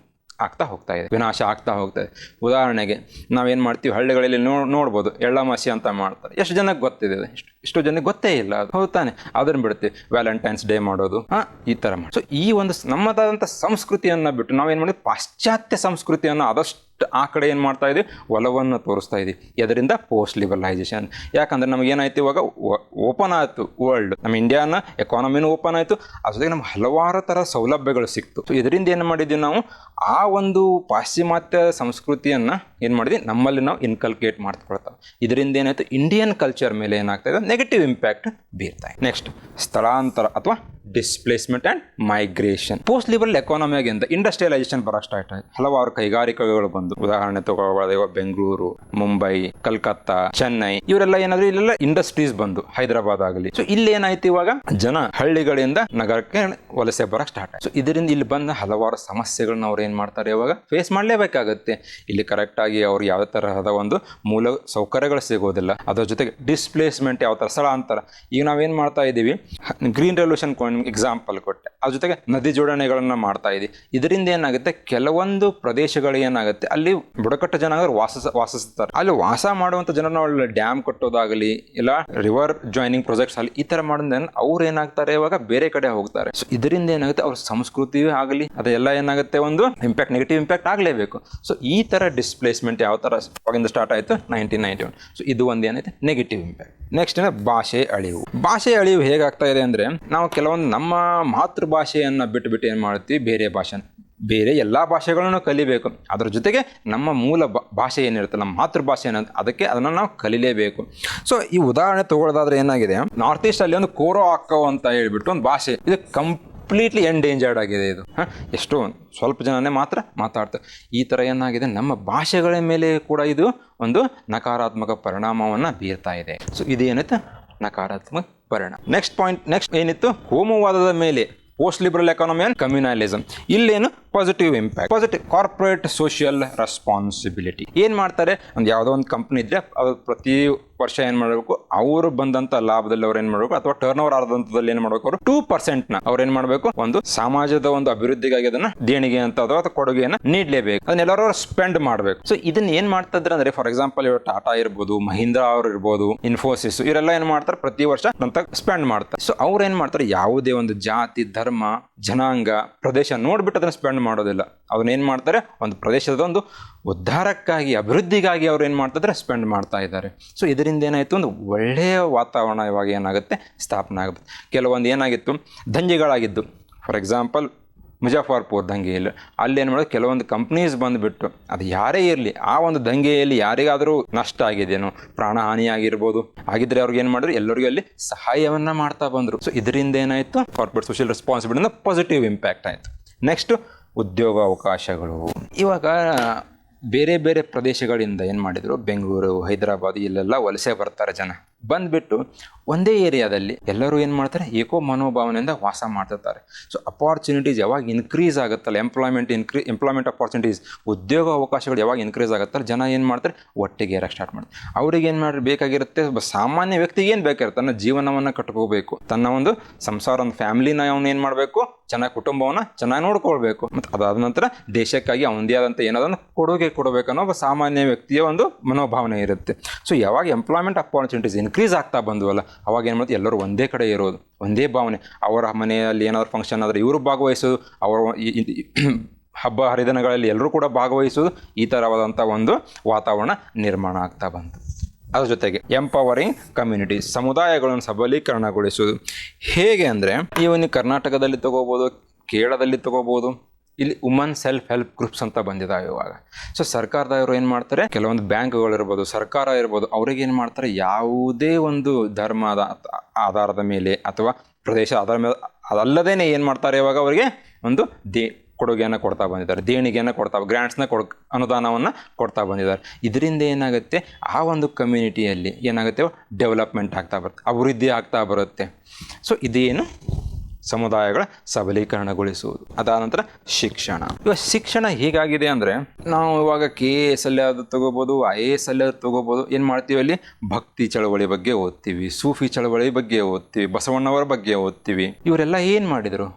ಆಗ್ತಾ ಹೋಗ್ತಾ ಇದೆ, ವಿನಾಶ ಆಗ್ತಾ ಹೋಗ್ತಾ ಇದೆ. ಉದಾಹರಣೆಗೆ ನಾವೇನು ಮಾಡ್ತೀವಿ, ಹಳ್ಳಿಗಳಲ್ಲಿ ನೋ, ನೋಡ್ಬೋದು, ಎಳ್ಳಮಾಸಿ ಅಂತ ಮಾಡ್ತಾರೆ. ಎಷ್ಟು ಜನಕ್ಕೆ ಗೊತ್ತಿದೆ ಎಷ್ಟು ಎಷ್ಟೋ ಜನಕ್ಕೆ ಗೊತ್ತೇ ಇಲ್ಲ. ಹೌದು ತಾನೆ. ಅದನ್ನು ಬಿಡುತ್ತೆ. ವ್ಯಾಲೆಂಟೈನ್ಸ್ ಡೇ ಮಾಡೋದು. ಹಾಂ, ಈ ಥರ ಮಾಡಿ. ಸೊ ಈ ಒಂದು ನಮ್ಮದಾದಂಥ ಸಂಸ್ಕೃತಿಯನ್ನು ಬಿಟ್ಟು ನಾವೇನು ಮಾಡಿದ್ವಿ? ಪಾಶ್ಚಾತ್ಯ ಸಂಸ್ಕೃತಿಯನ್ನು ಆದಷ್ಟು ಆ ಕಡೆ ಏನು ಮಾಡ್ತಾ ಇದೀವಿ? ಒಲವನ್ನು ತೋರಿಸ್ತಾ ಇದ್ವಿ. ಇದರಿಂದ ಪೋಸ್ಟ್ ಲಿಬರಲೈಸೇಷನ್ ಯಾಕಂದ್ರೆ ನಮ್ಗೆ ಏನಾಯ್ತು ಇವಾಗ? ಓಪನ್ ಆಯಿತು ವರ್ಲ್ಡ್ ನಮ್ಮ ಇಂಡಿಯಾನ ಎಕಾನಮಿನೂ ಓಪನ್ ಆಯಿತು. ಅದ್ರ ಜೊತೆಗೆ ನಮ್ಗೆ ಹಲವಾರು ಥರ ಸೌಲಭ್ಯಗಳು ಸಿಕ್ತು. ಸೊ ಇದರಿಂದ ಏನು ಮಾಡಿದ್ವಿ ನಾವು? ಆ ಒಂದು ಪಾಶ್ಚಿಮಾತ್ಯ ಸಂಸ್ಕೃತಿಯನ್ನು ಏನು ಮಾಡಿದ್ವಿ? ನಮ್ಮಲ್ಲಿ ನಾವು ಇನ್ಕಲ್ಕೇಟ್ ಮಾಡ್ಕೊಳ್ತಾವೆ ಇದರಿಂದ ಏನಾಯ್ತು? ಇಂಡಿಯನ್ ಕಲ್ಚರ್ ಮೇಲೆ ಏನಾಗ್ತಾ ಇದೆ? ನೆಗೆಟಿವ್ ಇಂಪ್ಯಾಕ್ಟ್ ಬೀರ್ತಾ ಇದೆ. ನೆಕ್ಸ್ಟ್ ಸ್ಥಳಾಂತರ ಅಥವಾ displacement and migration post liberal ಎಕಾನಮಿಯಾಗಿಂದ industrialisation ಬರೋ ಸ್ಟಾರ್ಟ್ ಆಯ್ತು. ಹಲವಾರು ಕೈಗಾರಿಕೆಗಳು ಬಂದು. ಉದಾಹರಣೆ ತಗೊಳ್ಬೋದು ಇವಾಗ ಬೆಂಗಳೂರು, ಮುಂಬೈ, ಕಲ್ಕತ್ತಾ, ಚೆನ್ನೈ ಇವರೆಲ್ಲ ಏನಾದ್ರು ಇಲ್ಲೆಲ್ಲ ಇಂಡಸ್ಟ್ರೀಸ್ ಬಂದು. ಹೈದರಾಬಾದ್ ಆಗಲಿ. ಸೊ ಇಲ್ಲಿ ಏನಾಯ್ತು ಇವಾಗ? ಜನ ಹಳ್ಳಿಗಳಿಂದ ನಗರಕ್ಕೆ ವಲಸೆ ಬರಕ್ ಸ್ಟಾರ್ಟ್ ಆಯ್ತು. ಸೊ ಇದರಿಂದ ಇಲ್ಲಿ ಬಂದ ಹಲವಾರು ಸಮಸ್ಯೆಗಳನ್ನ ಅವ್ರು ಏನ್ ಮಾಡ್ತಾರೆ ಇವಾಗ? ಫೇಸ್ ಮಾಡಲೇಬೇಕಾಗುತ್ತೆ. ಇಲ್ಲಿ ಕರೆಕ್ಟ್ ಆಗಿ ಅವ್ರು ಯಾವ ತರಹದ ಒಂದು ಮೂಲ ಸೌಕರ್ಯಗಳು ಸಿಗೋದಿಲ್ಲ. ಅದರ ಜೊತೆಗೆ ಡಿಸ್ಪ್ಲೇಸ್ಮೆಂಟ್ ಯಾವ ತರ ಸ್ಥಳಾಂತರ ಈಗ ನಾವೇನ್ ಮಾಡ್ತಾ ಇದ್ದೀವಿ ಗ್ರೀನ್ ರೆವಲ್ಯೂಷನ್ ಎಕ್ಸಾಂಪಲ್ ಕೊಟ್ಟೆ. ಅದ್ರ ಜೊತೆಗೆ ನದಿ ಜೋಡಣೆಗಳನ್ನ ಮಾಡ್ತಾ ಇದ್ದೀವಿ ಇದರಿಂದ ಏನಾಗುತ್ತೆ? ಕೆಲವೊಂದು ಪ್ರದೇಶಗಳು ಏನಾಗುತ್ತೆ? ಅಲ್ಲಿ ಬುಡಕಟ್ಟು ಜನಗಳು ವಾಸ ವಾಸಿಸ್ತಾರೆ. ಅಲ್ಲಿ ವಾಸ ಮಾಡುವಂತ ಜನರನ್ನ ಒಳ್ಳೆ ಡ್ಯಾಮ್ ಕಟ್ಟೋದಾಗಲಿ, ಇಲ್ಲ ರಿವರ್ ಜಾಯ್ನಿಂಗ್ ಪ್ರಾಜೆಕ್ಟ್ಸ್ ಅಲ್ಲಿ ಈ ತರ ಮಾಡಿದ್ರೆ ಅವ್ರು ಏನಾಗ್ತಾರೆ? ಇವಾಗ ಬೇರೆ ಕಡೆ ಹೋಗ್ತಾರೆ. ಸೊ ಇದರಿಂದ ಏನಾಗುತ್ತೆ? ಅವ್ರ ಸಂಸ್ಕೃತಿ ಆಗಲಿ, ಅದೆಲ್ಲ ಏನಾಗುತ್ತೆ? ಒಂದು ಇಂಪ್ಯಾಕ್ಟ್ ನೆಗೆಟಿವ್ ಇಂಪ್ಯಾಕ್ಟ್ ಆಗಲೇಬೇಕು. ಸೊ ಈ ತರ ಡಿಸ್ಪ್ಲೇಸ್ಮೆಂಟ್ ಯಾವ ತರ ಅವಾಗಿಂದ ಸ್ಟಾರ್ಟ್ ಆಯಿತು? ನೈನ್ಟೀನ್ ನೈನ್ಟಿ ಒನ್ ಸೊ ಇದು ಒಂದು ಏನೈತೆ ನೆಗೆಟಿವ್ ಇಂಪ್ಯಾಕ್ಟ್ ನೆಕ್ಸ್ಟ್ ಭಾಷೆ ಅಳಿವು. ಭಾಷೆ ಅಳಿವು ಹೇಗಾಗ್ತಾ ಇದೆ ಅಂದ್ರೆ, ನಾವು ಕೆಲವೊಂದು ನಮ್ಮ ಮಾತೃಭಾಷೆಯನ್ನು ಬಿಟ್ಟುಬಿಟ್ಟು ಬಿಟ್ಟು ಏನು ಮಾಡ್ತೀವಿ ಬೇರೆ ಭಾಷೆ ಬೇರೆ ಎಲ್ಲ ಭಾಷೆಗಳನ್ನು ಕಲಿಬೇಕು. ಅದರ ಜೊತೆಗೆ ನಮ್ಮ ಮೂಲ ಭಾಷೆ ಏನಿರುತ್ತೆ, ನಮ್ಮ ಮಾತೃಭಾಷೆ ಏನಂತ ಅದಕ್ಕೆ ಅದನ್ನು ನಾವು ಕಲಿಲೇಬೇಕು. ಸೊ ಈ ಉದಾಹರಣೆ ತಗೊಳ್ಳೋದಾದ್ರೆ ಏನಾಗಿದೆ? ನಾರ್ತ್ ಈಸ್ಟ್ ಅಲ್ಲಿ ಒಂದು ಕೋರೋ ಹಾಕೋ ಅಂತ ಹೇಳ್ಬಿಟ್ಟು ಒಂದು ಭಾಷೆ, ಇದು ಕಂಪ್ಲೀಟ್ಲಿ ಎಂಡೇಂಜರ್ಡ್ ಆಗಿದೆ ಇದು. ಹಾಂ? ಎಷ್ಟು ಸ್ವಲ್ಪ ಜನನೇ ಮಾತ್ರ ಮಾತಾಡ್ತಾರೆ. ಈ ಥರ ಏನಾಗಿದೆ? ನಮ್ಮ ಭಾಷೆಗಳ ಮೇಲೆ ಕೂಡ ಇದು ಒಂದು ನಕಾರಾತ್ಮಕ ಪರಿಣಾಮವನ್ನು ಬೀರ್ತಾ ಇದೆ. ಸೊ ಇದೇನೈತೆ ನಕಾರಾತ್ಮಕ ಪರಿಣಾಮ. ನೆಕ್ಸ್ಟ್ ಪಾಯಿಂಟ್ ನೆಕ್ಸ್ಟ್ ಏನಿತ್ತು? ಹೋಮವಾದದ ಮೇಲೆ post liberal economy and communalism ಇಲ್ಲೇನು? Positive impact positive corporate social responsibility ಏನು ಮಾಡ್ತಾರೆ? ಒಂದು ಯಾವುದೋ ಒಂದು ಕಂಪ್ನಿ ಇದ್ರೆ ಅದು ಪ್ರತಿ ವರ್ಷ ಏನು ಮಾಡಬೇಕು? ಅವರು ಬಂದಂಥ ಲಾಭದಲ್ಲಿ ಅವ್ರು ಏನು ಮಾಡಬೇಕು? ಅಥವಾ ಟರ್ನ್ ಓವರ್ ಆದಂಥದ್ದಲ್ಲಿ ಏನು ಮಾಡಬೇಕು? ಅವರು ಟೂ ಪರ್ಸೆಂಟ್ನ ಅವ್ರು ಏನು ಮಾಡಬೇಕು? ಒಂದು ಸಮಾಜದ ಒಂದು ಅಭಿವೃದ್ಧಿಗಾಗಿ ಅದನ್ನ ದೇಣಿಗೆ ಅಂತ ಅಥವಾ ಕೊಡುಗೆಯನ್ನು ನೀಡಲೇಬೇಕು. ಅದನ್ನೆಲ್ಲರೂ ಸ್ಪೆಂಡ್ ಮಾಡಬೇಕು. ಸೊ ಇದನ್ನ ಏನು ಮಾಡ್ತಾ ಅಂದ್ರೆ ಫಾರ್ ಎಕ್ಸಾಂಪಲ್ ಇವಾಗ ಟಾಟಾ ಇರ್ಬೋದು ಮಹೀಂದ್ರಾ ಅವ್ರು ಇರ್ಬೋದು ಇನ್ಫೋಸಿಸ್ ಇವರೆಲ್ಲ ಏನು ಮಾಡ್ತಾರೆ? ಪ್ರತಿ ವರ್ಷ ಅಂತ ಸ್ಪೆಂಡ್ ಮಾಡ್ತಾರೆ. ಸೊ ಅವ್ರು ಏನು ಮಾಡ್ತಾರೆ? ಯಾವುದೇ ಒಂದು ಜಾತಿ, ಧರ್ಮ, ಜನಾಂಗ, ಪ್ರದೇಶ ನೋಡ್ಬಿಟ್ಟು ಅದನ್ನ ಸ್ಪೆಂಡ್ ಮಾಡೋದಿಲ್ಲ. ಅವನೇನು ಮಾಡ್ತಾರೆ? ಒಂದು ಪ್ರದೇಶದ ಒಂದು ಉದ್ಧಾರಕ್ಕಾಗಿ, ಅಭಿವೃದ್ಧಿಗಾಗಿ ಅವ್ರು ಏನು ಮಾಡ್ತಿದ್ರೆ? ಸ್ಪೆಂಡ್ ಮಾಡ್ತಾ ಇದ್ದಾರೆ. ಸೊ ಇದರಿಂದ ಏನಾಯಿತು? ಒಂದು ಒಳ್ಳೆಯ ವಾತಾವರಣ ಇವಾಗ ಏನಾಗುತ್ತೆ? ಸ್ಥಾಪನೆ ಆಗುತ್ತೆ. ಕೆಲವೊಂದು ಏನಾಗಿತ್ತು? ದಂಗೆಗಳಾಗಿದ್ದು. ಫಾರ್ ಎಕ್ಸಾಂಪಲ್ ಮುಜಾಫರ್ಪುರ್ ದಂಗೆಯಲ್ಲಿ ಅಲ್ಲಿ ಏನು ಮಾಡೋದು ಕೆಲವೊಂದು ಕಂಪ್ನೀಸ್ ಬಂದುಬಿಟ್ಟು, ಅದು ಯಾರೇ ಇರಲಿ, ಆ ಒಂದು ದಂಗೆಯಲ್ಲಿ ಯಾರಿಗಾದರೂ ನಷ್ಟ ಆಗಿದೆಯೋ ಪ್ರಾಣಹಾನಿ ಆಗಿರ್ಬೋದು ಆಗಿದ್ರೆ ಅವ್ರಿಗೆ ಏನು ಮಾಡಿದ್ರು? ಎಲ್ಲರಿಗೂ ಅಲ್ಲಿ ಸಹಾಯವನ್ನು ಮಾಡ್ತಾ ಬಂದರು. ಸೊ ಇದರಿಂದ ಏನಾಯಿತು? ಕಾರ್ಪೊರೇಟ್ ಸೋಷಿಯಲ್ ರೆಸ್ಪಾನ್ಸಿಬಿಲಿಟಿಂದ ಪಾಸಿಟಿವ್ ಇಂಪ್ಯಾಕ್ಟ್ ಆಯಿತು. ನೆಕ್ಸ್ಟ್ ಉದ್ಯೋಗ ಅವಕಾಶಗಳು ಇವಾಗ ಬೇರೆ ಬೇರೆ ಪ್ರದೇಶಗಳಿಂದ ಏನು ಮಾಡಿದರು? ಬೆಂಗಳೂರು ಹೈದರಾಬಾದ್ ಇಲ್ಲೆಲ್ಲ ವಲಸೆ ಬರ್ತಾರೆ ಜನ. ಬಂದ್ಬಿಟ್ಟು ಒಂದೇ ಏರಿಯಾದಲ್ಲಿ ಎಲ್ಲರೂ ಏನು ಮಾಡ್ತಾರೆ? ಏಕೋ ಮನೋಭಾವನೆಯಿಂದ ವಾಸ ಮಾಡ್ತಿರ್ತಾರೆ. ಸೊ ಅಪಾರ್ಚುನಿಟೀಸ್ ಯಾವಾಗ ಇನ್ಕ್ರೀಸ್ ಆಗುತ್ತಲ್ಲ ಎಂಪ್ಲಾಯ್ಮೆಂಟ್ ಇನ್ಕ್ರೀ ಎಂಪ್ಲಾಯ್ಮೆಂಟ್ ಅಪಾರ್ಚುನಿಟೀಸ್ ಉದ್ಯೋಗ ಅವಕಾಶಗಳು ಯಾವಾಗ ಇನ್ಕ್ರೀಸ್ ಆಗುತ್ತಲ್ಲ, ಜನ ಏನು ಮಾಡ್ತಾರೆ? ಒಟ್ಟಿಗೆ ಇರಕ್ಕೆ ಸ್ಟಾರ್ಟ್ ಮಾಡ್ತಾರೆ. ಅವ್ರಿಗೆ ಏನು ಮಾಡಿ ಬೇಕಾಗಿರುತ್ತೆ? ಸಾಮಾನ್ಯ ವ್ಯಕ್ತಿಗೆ ಏನು ಬೇಕಾಗಿರುತ್ತೆ? ತನ್ನ ಜೀವನವನ್ನು ಕಟ್ಕೋಬೇಕು. ತನ್ನ ಒಂದು ಸಂಸಾರ, ಒಂದು ಫ್ಯಾಮಿಲಿನ ಅವನು ಏನು ಮಾಡಬೇಕು? ಚೆನ್ನಾಗಿ ಕುಟುಂಬವನ್ನು ಚೆನ್ನಾಗಿ ನೋಡ್ಕೊಳ್ಬೇಕು. ಮತ್ತು ಅದಾದ ನಂತರ ದೇಶಕ್ಕಾಗಿ ಅವನದೇ ಆದಂಥ ಏನಾದ್ರು ಕೊಡುಗೆ ಕೊಡಬೇಕನ್ನೋ ಒಬ್ಬ ಸಾಮಾನ್ಯ ವ್ಯಕ್ತಿಯ ಒಂದು ಮನೋಭಾವನೆ ಇರುತ್ತೆ. ಸೊ ಯಾವಾಗ ಎಂಪ್ಲಾಯ್ಮೆಂಟ್ ಅಪಾರ್ಚುನಿಟೀಸ್ ಇನ್ಕ್ರೀಸ್ ಆಗ್ತಾ ಬಂದವಲ್ಲ, ಅವಾಗ ಏನು ಮಾಡುತ್ತೆ ಎಲ್ಲರೂ ಒಂದೇ ಕಡೆ ಇರೋದು, ಒಂದೇ ಭಾವನೆ. ಅವರ ಮನೆಯಲ್ಲಿ ಏನಾದರೂ ಫಂಕ್ಷನ್ ಆದರೆ ಇವರು ಭಾಗವಹಿಸೋದು, ಅವರ ಹಬ್ಬ ಹರಿದಿನಗಳಲ್ಲಿ ಎಲ್ಲರೂ ಕೂಡ ಭಾಗವಹಿಸೋದು, ಈ ಥರವಾದಂಥ ಒಂದು ವಾತಾವರಣ ನಿರ್ಮಾಣ ಆಗ್ತಾ ಬಂತು. ಅದ್ರ ಜೊತೆಗೆ ಎಂಪವರಿಂಗ್ ಕಮ್ಯುನಿಟಿ ಸಮುದಾಯಗಳನ್ನು ಸಬಲೀಕರಣಗೊಳಿಸುವುದು ಹೇಗೆ ಅಂದರೆ, ನೀವು ಕರ್ನಾಟಕದಲ್ಲಿ ತಗೋಬೋದು, ಕೇರಳದಲ್ಲಿ ತಗೋಬೋದು ಇಲ್ಲಿ ವುಮನ್ ಸೆಲ್ಫ್ ಹೆಲ್ಪ್ ಗ್ರೂಪ್ಸ್ ಅಂತ ಬಂದಿದ್ದಾವೆ ಇವಾಗ. ಸೊ ಸರ್ಕಾರದವರು ಏನು ಮಾಡ್ತಾರೆ? ಕೆಲವೊಂದು ಬ್ಯಾಂಕ್ಗಳಿರ್ಬೋದು ಸರ್ಕಾರ ಇರ್ಬೋದು, ಅವ್ರಿಗೆ ಏನು ಮಾಡ್ತಾರೆ? ಯಾವುದೇ ಒಂದು ಧರ್ಮದ ಆಧಾರದ ಮೇಲೆ ಅಥವಾ ಪ್ರದೇಶ ಆಧಾರ ಮೇಲೆ ಅದಲ್ಲದೇ ಏನು ಮಾಡ್ತಾರೆ ಇವಾಗ ಅವರಿಗೆ? ಒಂದು ದೇ, ಕೊಡುಗೆಯನ್ನು ಕೊಡ್ತಾ ಬಂದಿದ್ದಾರೆ, ದೇಣಿಗೆಯನ್ನು ಕೊಡ್ತಾ ಗ್ರ್ಯಾಂಟ್ಸ್ನ ಕೊಡ್, ಅನುದಾನವನ್ನು ಕೊಡ್ತಾ ಬಂದಿದ್ದಾರೆ. ಇದರಿಂದ ಏನಾಗುತ್ತೆ? ಆ ಒಂದು ಕಮ್ಯುನಿಟಿಯಲ್ಲಿ ಏನಾಗುತ್ತೆ? ಡೆವಲಪ್ಮೆಂಟ್ ಆಗ್ತಾ ಬರುತ್ತೆ, ಅಭಿವೃದ್ಧಿ ಆಗ್ತಾ ಬರುತ್ತೆ. ಸೊ ಇದೇನು ಸಮುದಾಯಗಳ ಸಬಲೀಕರಣಗೊಳಿಸುವುದು. ಅದಾದ ನಂತರ ಶಿಕ್ಷಣ. ಇವಾಗ ಶಿಕ್ಷಣ ಹೇಗಾಗಿದೆ ಅಂದರೆ ನಾವು ಇವಾಗ ಕೆ ಎ ಎಸ್ ಅಲ್ಲಿ ಅದು ತಗೋಬೋದು ಐ ಎ ಎಸ್ ಅಲ್ಲಿ ಅದು ಏನು ಮಾಡ್ತೀವಿ ಅಲ್ಲಿ? ಭಕ್ತಿ ಚಳವಳಿ ಬಗ್ಗೆ ಓದ್ತೀವಿ, ಸೂಫಿ ಚಳವಳಿ ಬಗ್ಗೆ ಓದ್ತೀವಿ, ಬಸವಣ್ಣವರ ಬಗ್ಗೆ ಓದ್ತೀವಿ. ಇವರೆಲ್ಲ ಏನು ಮಾಡಿದರು?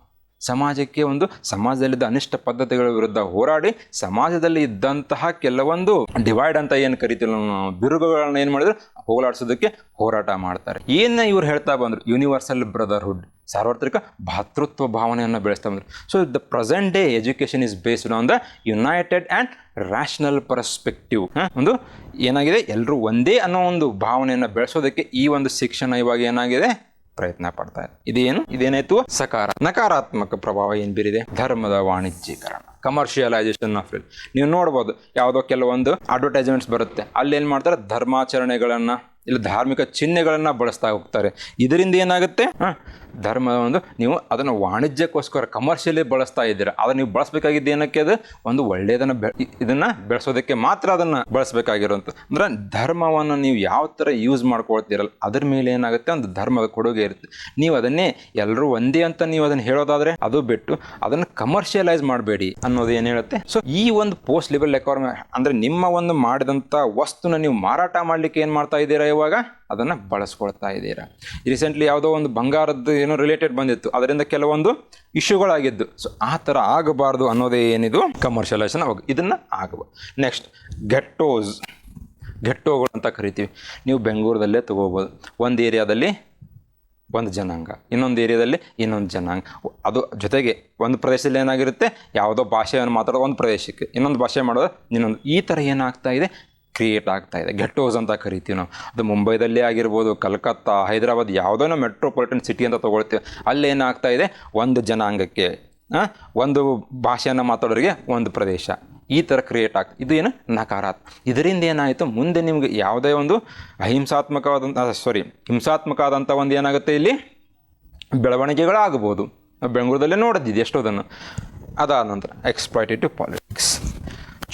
ಸಮಾಜಕ್ಕೆ ಒಂದು, ಸಮಾಜದಲ್ಲಿದ್ದ ಅನಿಷ್ಟ ಪದ್ಧತಿಗಳ ವಿರುದ್ಧ ಹೋರಾಡಿ ಸಮಾಜದಲ್ಲಿ ಇದ್ದಂತಹ ಕೆಲವೊಂದು ಡಿವೈಡ್ ಅಂತ ಏನು ಕರಿತೀವಿ ನಾವು. ಬಿರುಗುಗಳನ್ನ ಏನು ಮಾಡಿದ್ರು? ಹೋಗಲಾಡಿಸೋದಕ್ಕೆ ಹೋರಾಟ ಮಾಡ್ತಾರೆ. ಏನ ಇವ್ರು ಹೇಳ್ತಾ ಬಂದ್ರು ಯೂನಿವರ್ಸಲ್ ಬ್ರದರ್ಹುಡ್ ಸಾರ್ವತ್ರಿಕ ಭಾತೃತ್ವ ಭಾವನೆಯನ್ನು ಬೆಳೆಸ್ತಾ ಬಂದ್ರು. So the present day education is based on the united and rational perspective ಒಂದು ಏನಾಗಿದೆ? ಎಲ್ಲರೂ ಒಂದೇ ಅನ್ನೋ ಒಂದು ಭಾವನೆಯನ್ನು ಬೆಳೆಸೋದಕ್ಕೆ ಈ ಒಂದು ಶಿಕ್ಷಣ ಇವಾಗ ಏನಾಗಿದೆ? ಪ್ರಯತ್ನ ಪಡ್ತಾರೆ. ಇದೇನು? ಇದೇನಾಯ್ತು ಸಕಾರ. ನಕಾರಾತ್ಮಕ ಪ್ರಭಾವ ಏನು ಬೀರಿದೆ? ಧರ್ಮದ ವಾಣಿಜ್ಯೀಕರಣ. ಕಮರ್ಷಿಯಲೈಸೇಷನ್ ಆಫ್ ಇಟ್ ನೀವು ನೋಡ್ಬೋದು, ಯಾವುದೋ ಕೆಲವೊಂದು ಅಡ್ವರ್ಟೈಸ್ಮೆಂಟ್ಸ್ ಬರುತ್ತೆ. ಅಲ್ಲಿ ಏನು ಮಾಡ್ತಾರೆ? ಧರ್ಮಾಚರಣೆಗಳನ್ನು, ಇಲ್ಲ ಧಾರ್ಮಿಕ ಚಿಹ್ನೆಗಳನ್ನು ಬಳಸ್ತಾ ಹೋಗ್ತಾರೆ. ಇದರಿಂದ ಏನಾಗುತ್ತೆ? ಧರ್ಮ ಒಂದು, ನೀವು ಅದನ್ನು ವಾಣಿಜ್ಯಕ್ಕೋಸ್ಕರ ಕಮರ್ಷಿಯಲಿ ಬಳಸ್ತಾ ಇದ್ದೀರಾ. ಅದನ್ನು ನೀವು ಬಳಸಬೇಕಾಗಿದ್ದು ಏನಕ್ಕೆ ಅದು? ಒಂದು ಒಳ್ಳೆಯದನ್ನು ಬೆ ಇದನ್ನು ಬೆಳೆಸೋದಕ್ಕೆ ಮಾತ್ರ ಅದನ್ನು ಬಳಸಬೇಕಾಗಿರೋಂಥ ಅಂದ್ರೆ ಧರ್ಮವನ್ನು ನೀವು ಯಾವ ಥರ ಯೂಸ್ ಮಾಡ್ಕೊಳ್ತೀರಲ್ಲ, ಅದ್ರ ಮೇಲೆ ಏನಾಗುತ್ತೆ? ಒಂದು ಧರ್ಮದ ಕೊಡುಗೆ ಇರುತ್ತೆ. ನೀವು ಅದನ್ನೇ ಎಲ್ಲರೂ ಒಂದೇ ಅಂತ ನೀವು ಅದನ್ನು ಹೇಳೋದಾದರೆ ಅದು ಬಿಟ್ಟು ಅದನ್ನು ಕಮರ್ಷಿಯಲೈಸ್ ಮಾಡಬೇಡಿ ಅನ್ನೋದು ಏನು ಹೇಳುತ್ತೆ? ಸೊ ಈ ಒಂದು ಪೋಸ್ಟ್ ಲೆವೆಲ್ ಎಕಾನಮಿ ಅಂದರೆ ನಿಮ್ಮ ಒಂದು ಮಾಡಿದಂಥ ವಸ್ತುನ ನೀವು ಮಾರಾಟ ಮಾಡಲಿಕ್ಕೆ ಏನು ಮಾಡ್ತಾ ಇದ್ದೀರಾ ಇವಾಗ? ಅದನ್ನು ಬಳಸ್ಕೊಳ್ತಾ ಇದ್ದೀರಾ. ರೀಸೆಂಟ್ಲಿ ಯಾವುದೋ ಒಂದು ಬಂಗಾರದ್ದು ಏನೋ ರಿಲೇಟೆಡ್ ಬಂದಿತ್ತು. ಅದರಿಂದ ಕೆಲವೊಂದು ಇಶ್ಯೂಗಳಾಗಿದ್ದು. ಸೊ ಆ ಥರ ಆಗಬಾರ್ದು ಅನ್ನೋದೇ ಏನಿದು? ಕಮರ್ಷಿಯಲೈಸೇಷನ್ ಅವಾಗ ಇದನ್ನು ಆಗಬಾರ್ದು ನೆಕ್ಸ್ಟ್ ಗೆಟ್ಟೋಸ್ ಗೆಟ್ಟೋಗಳು ಅಂತ ಕರಿತೀವಿ. ನೀವು ಬೆಂಗಳೂರದಲ್ಲೇ ತೊಗೋಬೋದು. ಒಂದು ಏರಿಯಾದಲ್ಲಿ ಒಂದು ಜನಾಂಗ. ಇನ್ನೊಂದು ಏರಿಯಾದಲ್ಲಿ ಇನ್ನೊಂದು ಜನಾಂಗ. ಅದು ಜೊತೆಗೆ ಒಂದು ಪ್ರದೇಶದಲ್ಲಿ ಏನಾಗಿರುತ್ತೆ? ಯಾವುದೋ ಭಾಷೆಯನ್ನು ಮಾತಾಡೋದು ಒಂದು ಪ್ರದೇಶಕ್ಕೆ. ಇನ್ನೊಂದು ಭಾಷೆ ಮಾಡೋದು ಇನ್ನೊಂದು. ಈ ಥರ ಏನಾಗ್ತಾ ಇದೆ? ಕ್ರಿಯೇಟ್ ಆಗ್ತಾ ಇದೆ. ಹೌಸ್ ಅಂತ ಕರಿತೀವಿ ನಾವು. ಅದು ಮುಂಬೈದಲ್ಲಿ ಆಗಿರ್ಬೋದು, ಕಲ್ಕತ್ತಾ, ಹೈದರಾಬಾದ್ ಯಾವುದೋ ನಾವು ಮೆಟ್ರೋಪಾಲಿಟನ್ ಸಿಟಿ ಅಂತ ತೊಗೊಳ್ತೀವಿ. ಅಲ್ಲಿ ಏನಾಗ್ತಾ ಇದೆ? ಒಂದು ಜನಾಂಗಕ್ಕೆ ಒಂದು ಭಾಷೆಯನ್ನು ಮಾತಾಡೋರಿಗೆ ಒಂದು ಪ್ರದೇಶ. ಈ ಥರ ಕ್ರಿಯೇಟ್ ಆಗ್ತದೆ ಇದು ಏನು? ನಕಾರಾತ್. ಇದರಿಂದ ಏನಾಯಿತು? ಮುಂದೆ ನಿಮಗೆ ಯಾವುದೇ ಒಂದು ಅಹಿಂಸಾತ್ಮಕವಾದಂಥ ಸಾರಿ ಹಿಂಸಾತ್ಮಕವಾದಂಥ ಒಂದು ಏನಾಗುತ್ತೆ ಇಲ್ಲಿ? ಬೆಳವಣಿಗೆಗಳಾಗ್ಬೋದು. ಬೆಂಗಳೂರಲ್ಲೇ ನೋಡಿದ್ದಿದ್ದು ಎಷ್ಟೋದನ್ನು. ಅದಾದ ನಂತರ ಎಕ್ಸ್ಪ್ಲಾಯಿಟೇಟಿವ್ ಪಾಲಿಟಿಕ್ಸ್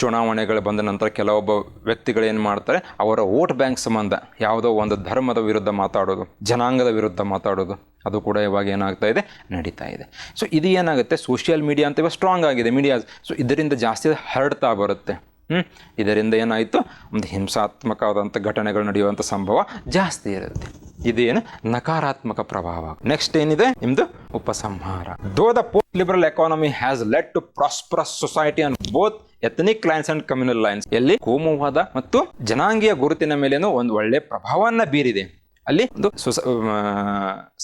ಚುನಾವಣೆಗಳು ಬಂದ ನಂತರ ಕೆಲವೊಬ್ಬ ವ್ಯಕ್ತಿಗಳು ಏನು ಮಾಡ್ತಾರೆ, ಅವರ ವೋಟ್ ಬ್ಯಾಂಕ್ ಸಂಬಂಧ ಯಾವುದೋ ಒಂದು ಧರ್ಮದ ವಿರುದ್ಧ ಮಾತಾಡೋದು, ಜನಾಂಗದ ವಿರುದ್ಧ ಮಾತಾಡೋದು, ಅದು ಕೂಡ ಇವಾಗ ಏನಾಗ್ತಾ ಇದೆ, ನಡೀತಾ ಇದೆ. ಸೊ ಇದು ಏನಾಗುತ್ತೆ? ಸೋಷಿಯಲ್ ಮೀಡಿಯಾ ಅಂತ ಇವಾಗ ಸ್ಟ್ರಾಂಗ್ ಆಗಿದೆ ಮೀಡಿಯಾ ಸೊ ಇದರಿಂದ ಜಾಸ್ತಿ ಹರಡ್ತಾ ಬರುತ್ತೆ. ಹ್ಞೂ ಇದರಿಂದ ಏನಾಯಿತು? ಒಂದು ಹಿಂಸಾತ್ಮಕವಾದಂಥ ಘಟನೆಗಳು ನಡೆಯುವಂಥ ಸಂಭವ ಜಾಸ್ತಿ ಇರುತ್ತೆ. ಇದೇನು? ನಕಾರಾತ್ಮಕ ಪ್ರಭಾವ. ನೆಕ್ಸ್ಟ್ ಏನಿದೆ? ನಿಮ್ದು ಉಪಸಂಹಾರ. Though the post liberal economy has led to prosperous society on both ethnic lines and communal lines ಎಲ್ಲಿ? ಕೋಮುವಾದ ಮತ್ತು ಜನಾಂಗೀಯ ಗುರುತಿನ ಮೇಲೇನು ಒಂದು ಒಳ್ಳೆ ಪ್ರಭಾವವನ್ನು ಬೀರಿದೆ. ಅಲ್ಲಿ ಒಂದು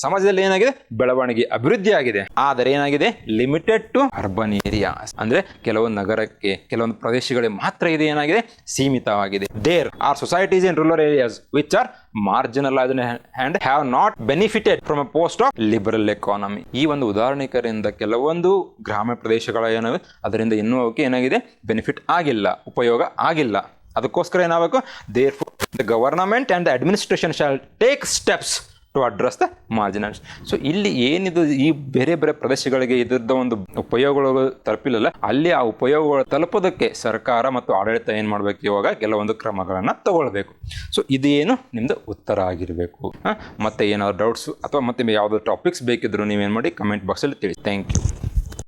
ಸಮಾಜದಲ್ಲಿ ಏನಾಗಿದೆ? ಬೆಳವಣಿಗೆ ಅಭಿವೃದ್ಧಿ ಆಗಿದೆ. ಆದರೆ ಏನಾಗಿದೆ? ಲಿಮಿಟೆಡ್ ಟು ಅರ್ಬನ್ ಏರಿಯಾ ಅಂದ್ರೆ ಕೆಲವೊಂದು ನಗರಕ್ಕೆ, ಕೆಲವೊಂದು ಪ್ರದೇಶಗಳಿಗೆ ಮಾತ್ರ ಇದು ಏನಾಗಿದೆ? ಸೀಮಿತವಾಗಿದೆ. There are societies in rural areas which are marginalise and have not benefited from a post of liberal economy ಈ ಒಂದು ಉದಾಹರಣೆಕರಿಂದ ಕೆಲವೊಂದು ಗ್ರಾಮ ಪ್ರದೇಶಗಳ ಏನಾಗಿದೆ ಅದರಿಂದ ಇನ್ನೂ ಏನಾಗಿದೆ? ಬೆನಿಫಿಟ್ ಆಗಿಲ್ಲ, ಉಪಯೋಗ ಆಗಿಲ್ಲ. ಅದಕ್ಕೋಸ್ಕರ ಏನಾಗಬೇಕು? There the government and the administration shall take steps to address the marginals so ಇಲ್ಲಿ ಏನಿದು ಈ ಬೇರೆ ಬೇರೆ ಪ್ರದೇಶಗಳಿಗೆ ಇದರದ ಒಂದು ಉಪಯೋಗಗಳು ತಲುಪಿಲ್ಲಲ್ಲ, ಅಲ್ಲಿ ಆ ಉಪಯೋಗಗಳು ತಲುಪೋದಕ್ಕೆ ಸರ್ಕಾರ ಮತ್ತು ಆಡಳಿತ ಏನು ಮಾಡಬೇಕು? ಇವಾಗ ಕೆಲವೊಂದು ಕ್ರಮಗಳನ್ನು ತಗೊಳ್ಬೇಕು. ಸೊ ಇದೇನು ನಿಮ್ಮದು ಉತ್ತರ ಆಗಿರಬೇಕು. ಮತ್ತೆ ಏನಾದ್ರು ಡೌಟ್ಸು ಅಥವಾ ಮತ್ತೆ ಯಾವುದೋ ಟಾಪಿಕ್ಸ್ ಬೇಕಿದ್ರು ನೀವೇನು ಮಾಡಿ ಕಮೆಂಟ್ ಬಾಕ್ಸಲ್ಲಿ ತಿಳಿಸಿ. Thank you